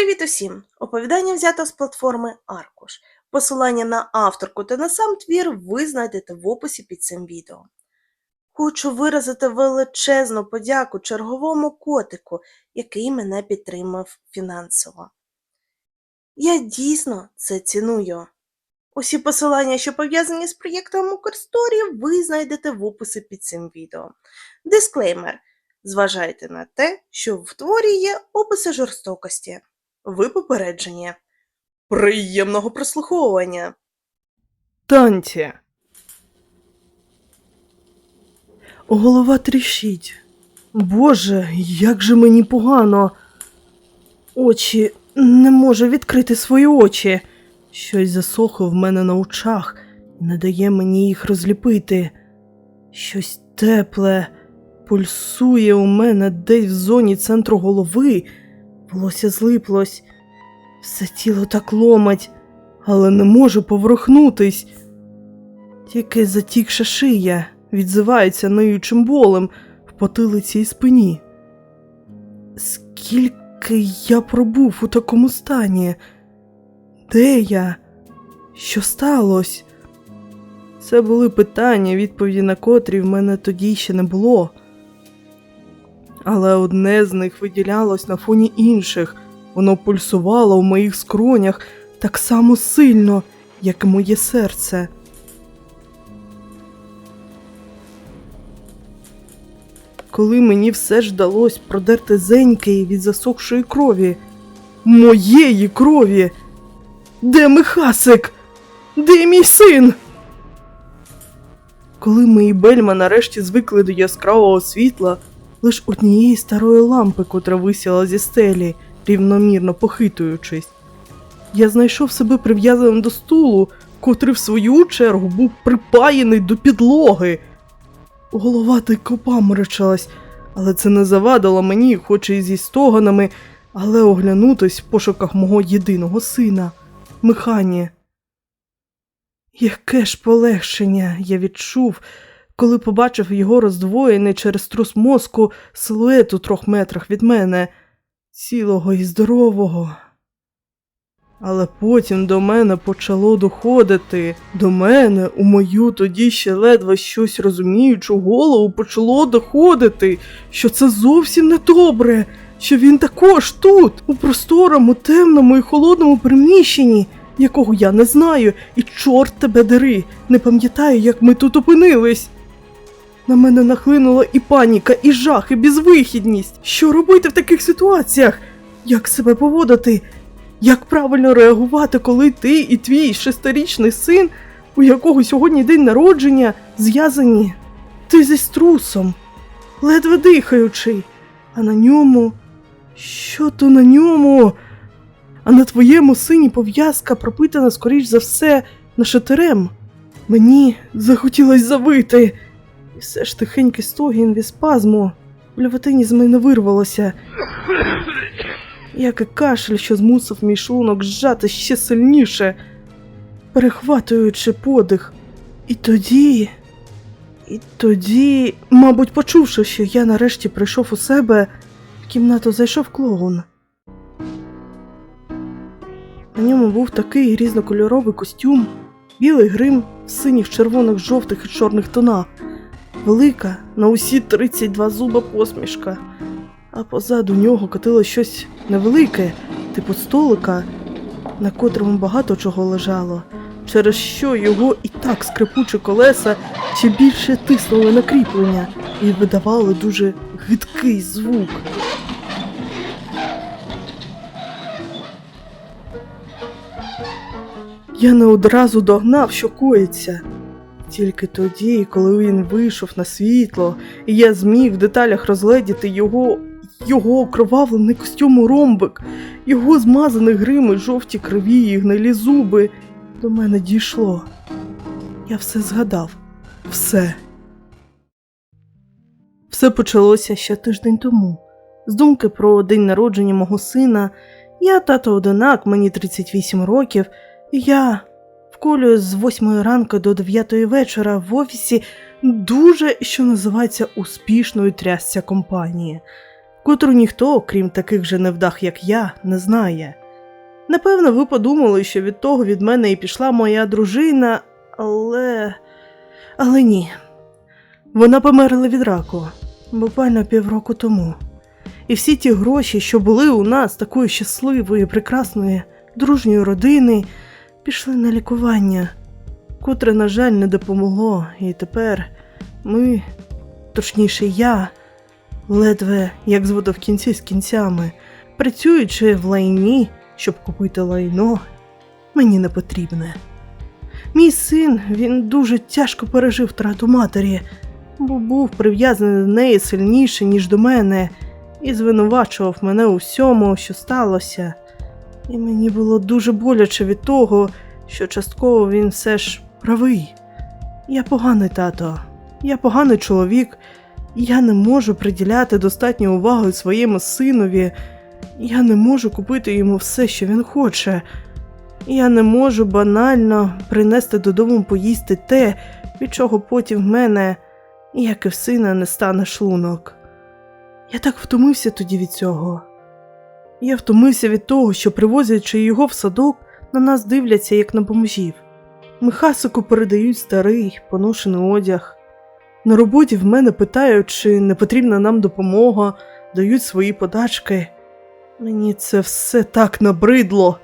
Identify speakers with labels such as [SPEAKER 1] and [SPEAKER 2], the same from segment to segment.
[SPEAKER 1] Привіт усім! Оповідання взято з платформи Аркуш. Посилання на авторку та на сам твір ви знайдете в описі під цим відео. Хочу виразити величезну подяку черговому котику, який мене підтримав фінансово. Я дійсно це ціную. Усі посилання, що пов'язані з проєктом Укрсторі, ви знайдете в описі під цим відео. Дисклеймер. Зважайте на те, що в творі є описи жорстокості. Ви попереджені. Приємного прослуховування.
[SPEAKER 2] Танці. Голова тріщить. Боже, як же мені погано. Очі не можу відкрити свої очі. Щось засохло в мене на очах, не дає мені їх розліпити. Щось тепле пульсує у мене десь в зоні центру голови. Волосся злиплось. Все тіло так ломать, але не можу поворухнутись. Тільки затікша шия відзивається ниючим болем в потилиці і спині. Скільки я пробув у такому стані? Де я? Що сталося? Це були питання, відповіді на котрі в мене тоді ще не було. Але одне з них виділялось на фоні інших. Воно пульсувало в моїх скронях так само сильно, як і моє серце. Коли мені все ж вдалося продерти зеньки від засохшої крові, моєї крові. Де Михасик? Де мій син? Коли мої бельма нарешті звикли до яскравого світла, лиш однієї старої лампи, котра висіла зі стелі, рівномірно похитуючись. Я знайшов себе прив'язаним до стулу, котрий в свою чергу був припаяний до підлоги. Голова тайко паморочилась, але це не завадило мені, хоч і зі стоганами, але оглянутись в пошуках мого єдиного сина, Михані. Яке ж полегшення я відчув, коли побачив його роздвоєний через трус мозку силует у трьох метрах від мене, цілого і здорового. Але потім до мене почало доходити. До мене, у мою тоді ще ледве щось розуміючу голову, почало доходити, що це зовсім не добре, що він також тут, у просторому, темному і холодному приміщенні, якого я не знаю, і чорт тебе дери, не пам'ятаю, як ми тут опинились. На мене нахлинула і паніка, і жах, і безвихідність. Що робити в таких ситуаціях? Як себе поводити? Як правильно реагувати, коли ти і твій шестирічний син, у якого сьогодні день народження, зв'язані? Ти зі струсом, ледве дихаючий, а на ньому. Що то на ньому? А на твоєму сині пов'язка пропитана, скоріш за все, нашатирем. Мені захотілось завити. І все ж тихенький стогін від спазму. Блюватині з мене вирвалося. Як і кашель, що змусив мій шлунок зжати ще сильніше, перехватуючи подих. І тоді, і тоді, мабуть, почувши, що я нарешті прийшов у себе, в кімнату зайшов клоун. На ньому був такий різнокольоровий костюм, білий грим в синіх, червоних, жовтих і чорних тонах, велика на усі 32 зуба посмішка, а позаду нього котило щось невелике, типу столика, на котрому багато чого лежало, через що його і так скрипучі колеса ще більше тиснули на кріплення і видавали дуже гидкий звук. Я не одразу догнав, що коїться. Тільки тоді, коли він вийшов на світло, і я зміг в деталях розгледіти його, його окровавлений костюм у ромбик, його змазаний грим і жовті криві і гнилі зуби, до мене дійшло. Я все згадав. Все. Все почалося ще тиждень тому. З думки про день народження мого сина, я тато одинак, мені 38 років, і я вколюю з 8 ранку до 9 вечора в офісі дуже, що називається, успішною трясця компанії. котру ніхто, крім таких же невдах, як я, не знає. Напевно, ви подумали, що від того від мене і пішла моя дружина, але. Але ні. Вона померла від раку буквально півроку тому. І всі ті гроші, що були у нас такої щасливої, прекрасної, дружньої родини, пішли на лікування, котре, на жаль, не допомогло. І тепер ми, точніше, я, ледве як зводив кінці з кінцями, працюючи в лайні, щоб купити лайно, мені не потрібне. Мій син він дуже тяжко пережив втрату матері, бо був прив'язаний до неї сильніше, ніж до мене, і звинувачував мене у всьому, що сталося. І мені було дуже боляче від того, що частково він все ж правий. Я поганий тато, я поганий чоловік, я не можу приділяти достатньо уваги своєму синові, я не можу купити йому все, що він хоче. Я не можу банально принести додому поїсти те, від чого потім в мене, як і в сина, не стане шлунок. Я так втомився тоді від цього. Я втомився від того, що, привозячи його в садок, на нас дивляться, як на бомжів. Михасику передають старий, поношений одяг. На роботі в мене питають, чи не потрібна нам допомога, дають свої подачки. Мені це все так набридло,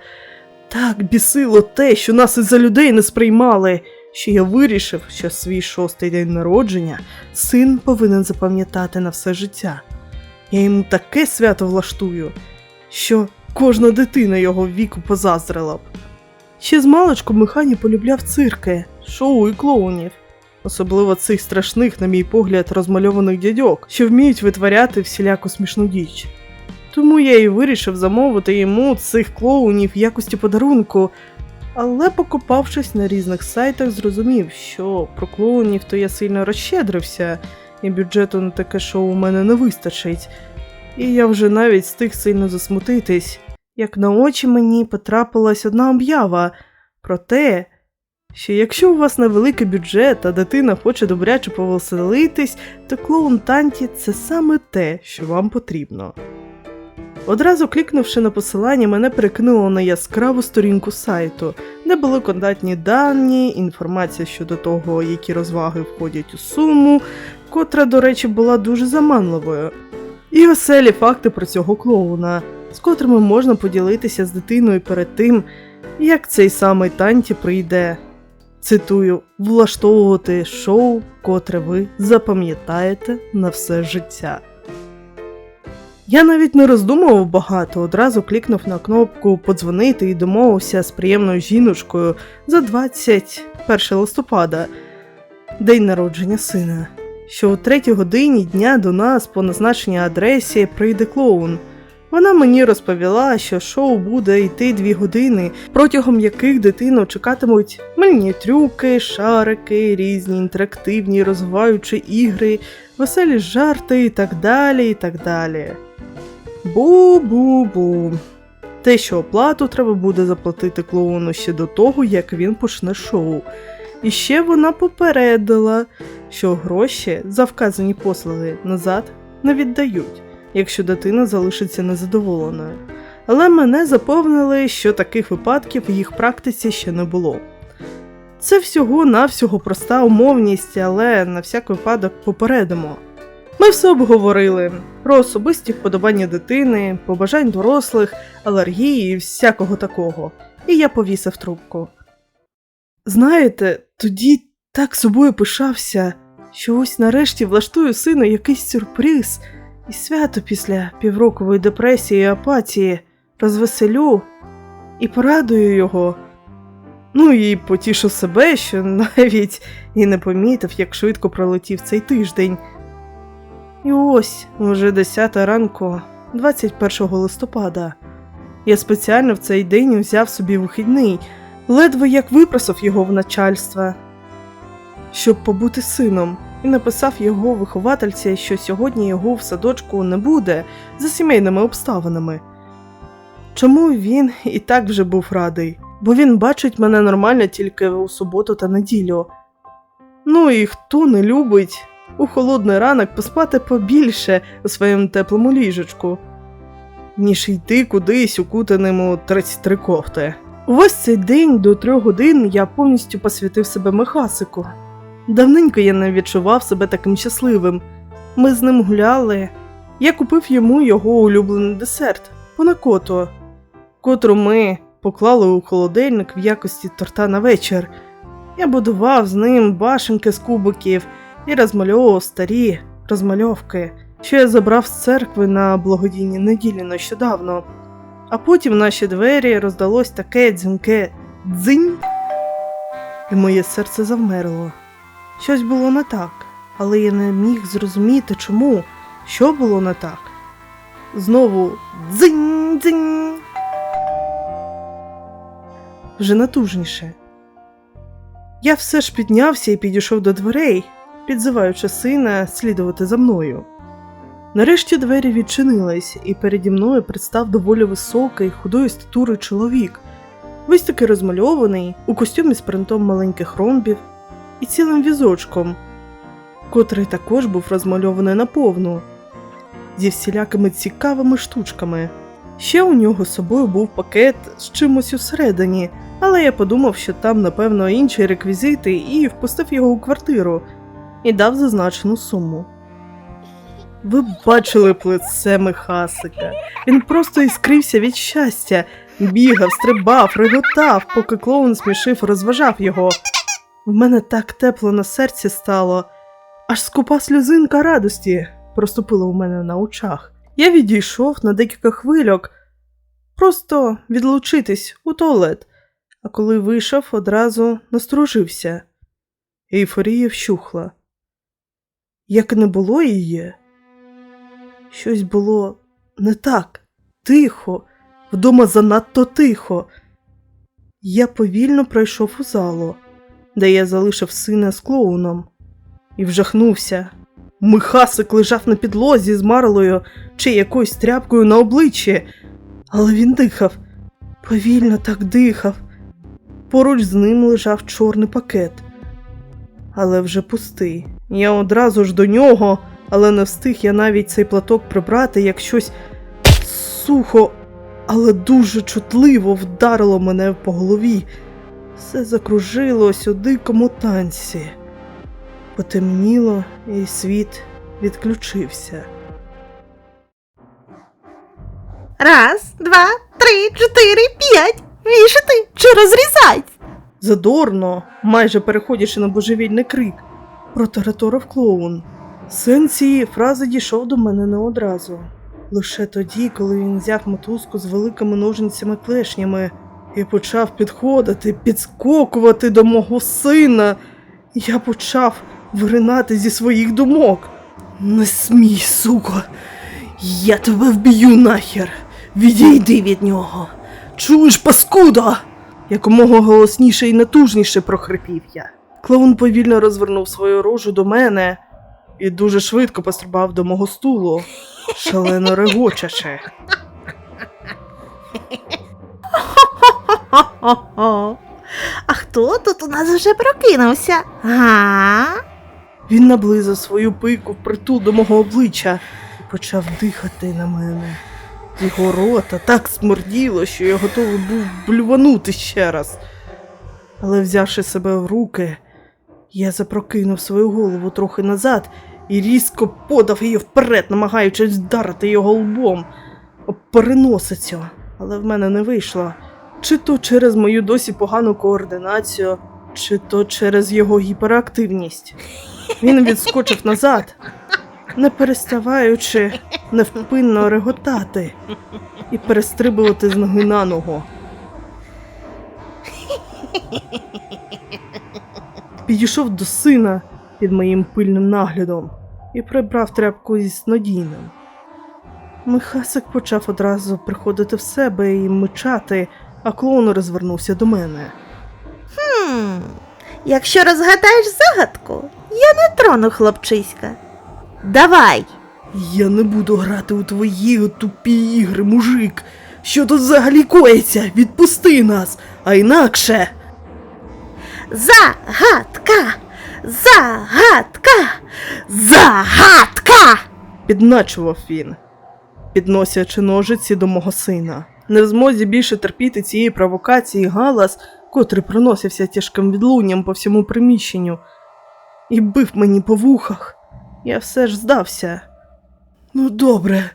[SPEAKER 2] так бісило те, що нас із-за людей не сприймали, що я вирішив, що свій шостий день народження син повинен запам'ятати на все життя. Я йому таке свято влаштую, що кожна дитина його віку позаздрила б. Ще з маличку Михані полюбляв цирки, шоу і клоунів, особливо цих страшних, на мій погляд, розмальованих дядьок, що вміють витворяти всіляку смішну діч. Тому я і вирішив замовити йому цих клоунів в якості подарунку, але покопавшись на різних сайтах, зрозумів, що про клоунів то я сильно розщедрився, і бюджету на таке шоу у мене не вистачить. І я вже навіть встиг сильно засмутитись, як на очі мені потрапилась одна об'ява про те, що якщо у вас невеликий бюджет, а дитина хоче добряче повеселитись, то клоун Танті це саме те, що вам потрібно. Одразу клікнувши на посилання, мене перекинуло на яскраву сторінку сайту, де були контактні дані, інформація щодо того, які розваги входять у суму, котра, до речі, була дуже заманливою. І веселі факти про цього клоуна, з котрими можна поділитися з дитиною перед тим, як цей самий Танті прийде. Цитую, влаштовувати шоу, котре ви запам'ятаєте на все життя. Я навіть не роздумував багато, одразу клікнув на кнопку подзвонити і домовився з приємною жіночкою за 21 листопада, день народження сина. Що у третій годині дня до нас по назначеній адресі прийде клоун. Вона мені розповіла, що шоу буде йти дві години, протягом яких дитину чекатимуть мильні трюки, шарики, різні інтерактивні розвиваючі ігри, веселі жарти і так далі. і так далі. Бу-бу-бу. Те, що оплату треба буде заплатити клоуну ще до того, як він почне шоу. І ще вона попередила, що гроші за вказані послуги назад не віддають, якщо дитина залишиться незадоволеною. Але мене запевнили, що таких випадків в їх практиці ще не було. Це всього-навсього проста умовність, але на всяк випадок попередимо. Ми все обговорили про особисті вподобання дитини, побажань дорослих, алергії і всякого такого. І я повісив трубку. Знаєте, тоді так собою пишався, що ось нарешті влаштую сину якийсь сюрприз, і свято після піврокової депресії і апатії розвеселю і порадую його. Ну і потішу себе, що навіть і не помітив, як швидко пролетів цей тиждень. І ось уже 10 ранку, 21 листопада. Я спеціально в цей день взяв собі вихідний, ледве як випросив його в начальства, щоб побути сином, і написав його виховательці, що сьогодні його в садочку не буде за сімейними обставинами. Чому він і так вже був радий, бо він бачить мене нормально тільки у суботу та неділю. Ну і хто не любить у холодний ранок поспати побільше у своєму теплому ліжечку, ніж йти кудись укутаним у 33 кофти. Увесь цей день до трьох годин я повністю посвятив себе Михасику. Давненько я не відчував себе таким щасливим. Ми з ним гуляли. Я купив йому його улюблений десерт панакото, котру ми поклали у холодильник в якості торта на вечір. Я будував з ним башенки з кубиків і розмальовував старі розмальовки, що я забрав з церкви на благодійній неділі нещодавно. А потім в наші двері роздалось таке дзвінке дзинь, і моє серце завмерло. Щось було не так, але я не міг зрозуміти, чому, що було не так. Знову дзинь дзинь. Вже натужніше. Я все ж піднявся і підійшов до дверей, підзиваючи сина слідувати за мною. Нарешті двері відчинились, і переді мною представ доволі високий, худої статури чоловік, весь таки розмальований, у костюмі з принтом маленьких ромбів і цілим візочком, котрий також був розмальований наповну, зі всілякими цікавими штучками. Ще у нього з собою був пакет з чимось усередині, але я подумав, що там, напевно, інші реквізити, і впустив його у квартиру і дав зазначену суму. Ви бачили б лице Михасика. Він просто іскрився від щастя, бігав, стрибав, реготав, поки клоун смішив розважав його. В мене так тепло на серці стало, аж скупа сльозинка радості проступила у мене на очах. Я відійшов на декілька хвильок, просто відлучитись у туалет, а коли вийшов, одразу настружився. Ейфорія вщухла. Як не було її, щось було не так, тихо, вдома занадто тихо. Я повільно пройшов у залу, де я залишив сина з клоуном, і вжахнувся. Михасик лежав на підлозі з марлею чи якоюсь тряпкою на обличчі, але він дихав, повільно так дихав. Поруч з ним лежав чорний пакет, але вже пустий. Я одразу ж до нього, але не встиг я навіть цей платок прибрати, як щось сухо, але дуже чутливо вдарило мене по голові. Все закружилось у дикому танці. Потемніло, і світ відключився.
[SPEAKER 3] Раз, два, три, чотири, п'ять. Вішати чи розрізать?
[SPEAKER 2] Задорно, майже переходячи на божевільний крик, протараторив клоун. Син цієї фрази дійшов до мене не одразу. Лише тоді, коли він взяв мотузку з великими ножницями клешнями і почав підходити, підскокувати до мого сина, я почав виринати зі своїх думок. Не смій, суко, я тебе вб'ю нахер. Відійди від нього. Чуєш, паскуда? Якомога голосніше і натужніше прохрипів я. Клоун повільно розвернув свою рожу до мене і дуже швидко пострибав до мого стулу, шалено регочачи.
[SPEAKER 3] А хто тут у нас вже прокинувся? А?
[SPEAKER 2] Він наблизив свою пику впритул до мого обличчя і почав дихати на мене. Його рота так смерділо, що я готовий був блюванути ще раз. Але взявши себе в руки, я запрокинув свою голову трохи назад і різко подав її вперед, намагаючись вдарити його лбом переносицю. Але в мене не вийшло. Чи то через мою досі погану координацію, чи то через його гіперактивність. Він відскочив назад, не переставаючи невпинно реготати і перестрибувати з ноги на ногу. Підійшов до сина під моїм пильним наглядом і прибрав тряпку зі снодійним. Михасик почав одразу приходити в себе і мичати, а клоун розвернувся до мене.
[SPEAKER 3] Хм. Якщо розгадаєш загадку, я не трону хлопчиська. Давай.
[SPEAKER 2] Я не буду грати у твої тупі ігри, мужик. Що тут взагалі коїться? Відпусти нас, а інакше.
[SPEAKER 3] Загадка! Загадка! Загадка!
[SPEAKER 2] підначував він, підносячи ножиці до мого сина. Не в змозі більше терпіти цієї провокації галас, котрий проносився тяжким відлунням по всьому приміщенню, і бив мені по вухах. Я все ж здався. Ну, добре,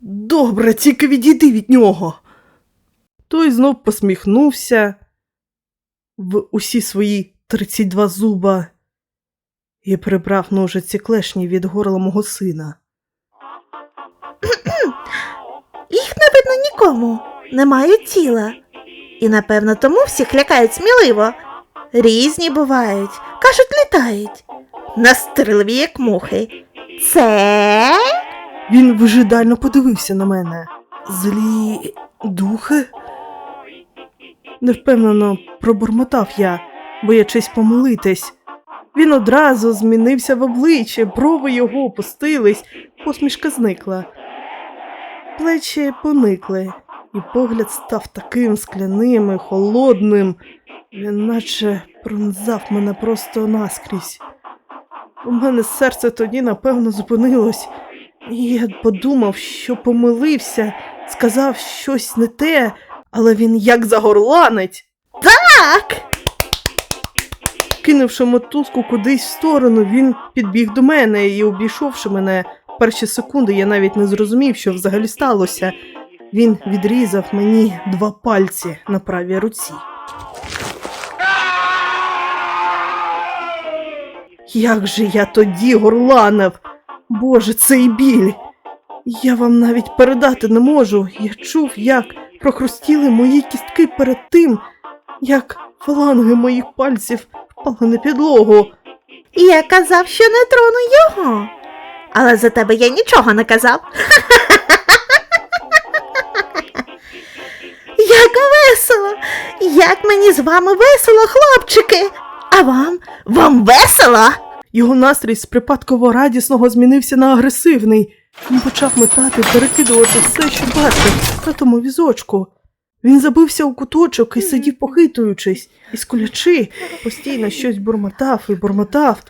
[SPEAKER 2] добре, тільки відійди від нього. Той знов посміхнувся в усі свої 32 зуба і прибрав ножиці клешні від горла мого сина.
[SPEAKER 3] Їх не видно нікому, немає тіла. І напевно тому всіх лякають сміливо. Різні бувають, кажуть, літають. Настирливі, як мухи. Це
[SPEAKER 2] Він вижидально подивився на мене. Злі духи? Невпевнено пробормотав я, боячись помилитись. Він одразу змінився в обличчі, брови його опустились, посмішка зникла. Плечі поникли, і погляд став таким скляним і холодним, він наче пронзав мене просто наскрізь. У мене серце тоді, напевно, зупинилось. І я подумав, що помилився, сказав щось не те, але він як загорланить.
[SPEAKER 3] так.
[SPEAKER 2] Кинувши мотузку кудись в сторону, він підбіг до мене і, обійшовши мене, перші секунди я навіть не зрозумів, що взагалі сталося. Він відрізав мені два пальці на правій руці. Як же я тоді горланив! Боже, цей біль! Я вам навіть передати не можу. Я чув, як прохрустіли мої кістки перед тим, як фаланги моїх пальців впали на підлогу.
[SPEAKER 3] Я казав, що не трону його. Але за тебе я нічого не казав. Як весело! Як мені з вами весело, хлопчики! А вам? Вам весело?
[SPEAKER 2] Його настрій з припадково радісного змінився на агресивний. Він почав метати, перекидувати все, що бачив, на тому візочку. Він забився у куточок і сидів похитуючись, і скулячи, постійно щось бурмотав і бурмотав.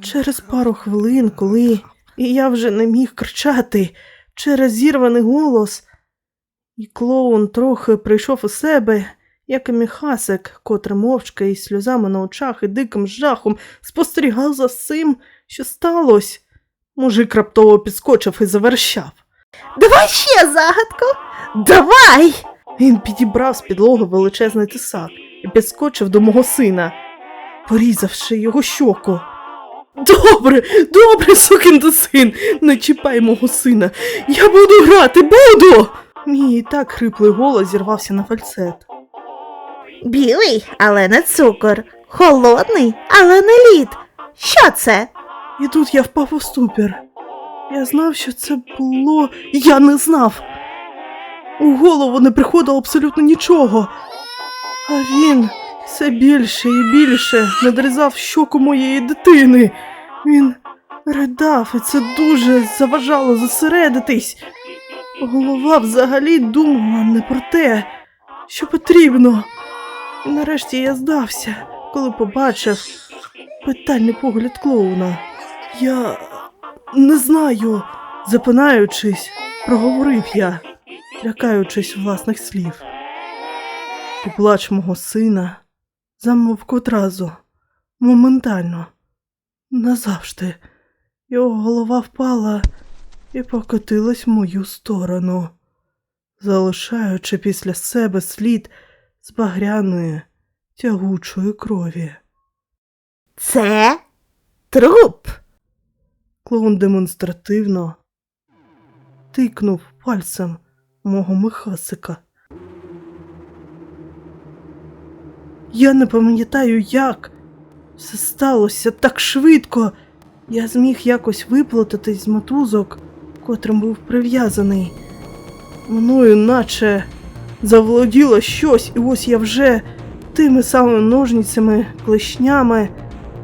[SPEAKER 2] Через пару хвилин, коли і я вже не міг кричати через зірваний голос, і клоун трохи прийшов у себе, як і міхасик, котрий мовчки із сльозами на очах і диким жахом спостерігав за цим, що сталося. Мужик раптово підскочив і заверщав.
[SPEAKER 3] Давай ще загадку. Давай!
[SPEAKER 2] Він підібрав з підлоги величезний тисак і підскочив до мого сина, порізавши його щоку. Добре, добре, сукин ти син, не чіпай мого сина. Я буду грати, буду. Мій і так хриплий голос зірвався на фальцет.
[SPEAKER 3] Білий, але не цукор. Холодний, але не лід. Що це?
[SPEAKER 2] І тут я впав у ступір. Я знав, що це було. Я не знав. У голову не приходило абсолютно нічого. А він все більше і більше надрізав щоку моєї дитини. Він ридав, і це дуже заважало зосередитись. Голова взагалі думала не про те, що потрібно. І нарешті я здався, коли побачив питальний погляд клоуна. Я не знаю, запинаючись, проговорив я, лякаючись власних слів. І плач мого сина замовк одразу, моментально, назавжди. Його голова впала і покотилась в мою сторону, залишаючи після себе слід з багряної тягучої крові.
[SPEAKER 3] Це труп.
[SPEAKER 2] Клоун демонстративно тикнув пальцем мого михасика. Я не пам'ятаю, як все сталося так швидко. Я зміг якось виплутатись з мотузок, котрим був прив'язаний. Мною наче заволоділо щось, і ось я вже тими самими ножницями, клешнями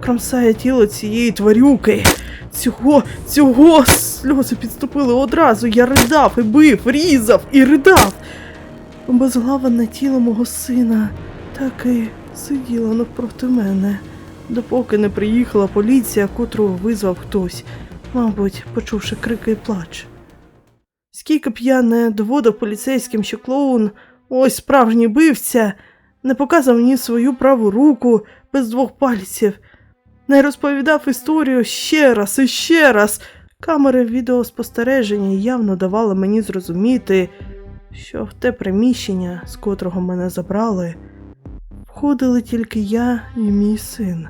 [SPEAKER 2] кромсає тіло цієї тварюки. Цього, цього сльози підступили одразу. Я ридав і бив, різав і ридав. Обезглаване тіло мого сина так і сиділо навпроти мене, допоки не приїхала поліція, котру визвав хтось, мабуть, почувши крики і плач. Скільки б я не доводив поліцейським, що клоун, ось справжній бивця, не показав мені свою праву руку без двох пальців, не розповідав історію ще раз і ще раз. Камери відеоспостереження явно давали мені зрозуміти, що в те приміщення, з котрого мене забрали, входили тільки я і мій син.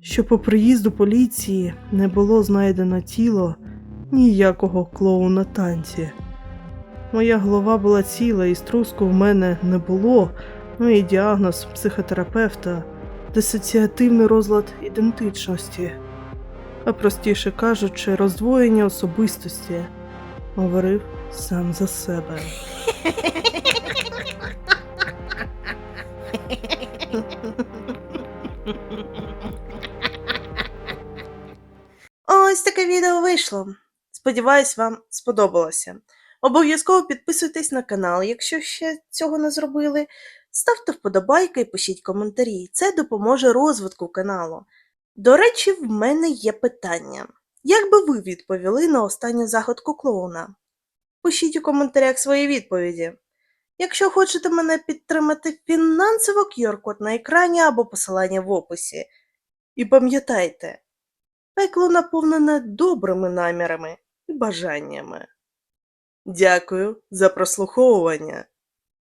[SPEAKER 2] Що по приїзду поліції не було знайдено тіло ніякого клоуна танці. Моя голова була ціла, і струску в мене не було, ну і діагноз психотерапевта дисоціативний розлад ідентичності, а простіше кажучи, роздвоєння особистості, говорив сам за себе.
[SPEAKER 1] Ось таке відео вийшло. Сподіваюсь, вам сподобалося. Обов'язково підписуйтесь на канал, якщо ще цього не зробили. Ставте вподобайки і пишіть коментарі. Це допоможе розвитку каналу. До речі, в мене є питання. Як би ви відповіли на останню загадку клоуна? Пишіть у коментарях свої відповіді. Якщо хочете мене підтримати фінансово, QR-код на екрані або посилання в описі. І пам'ятайте, пекло наповнене добрими намірами і бажаннями. Дякую за прослуховування.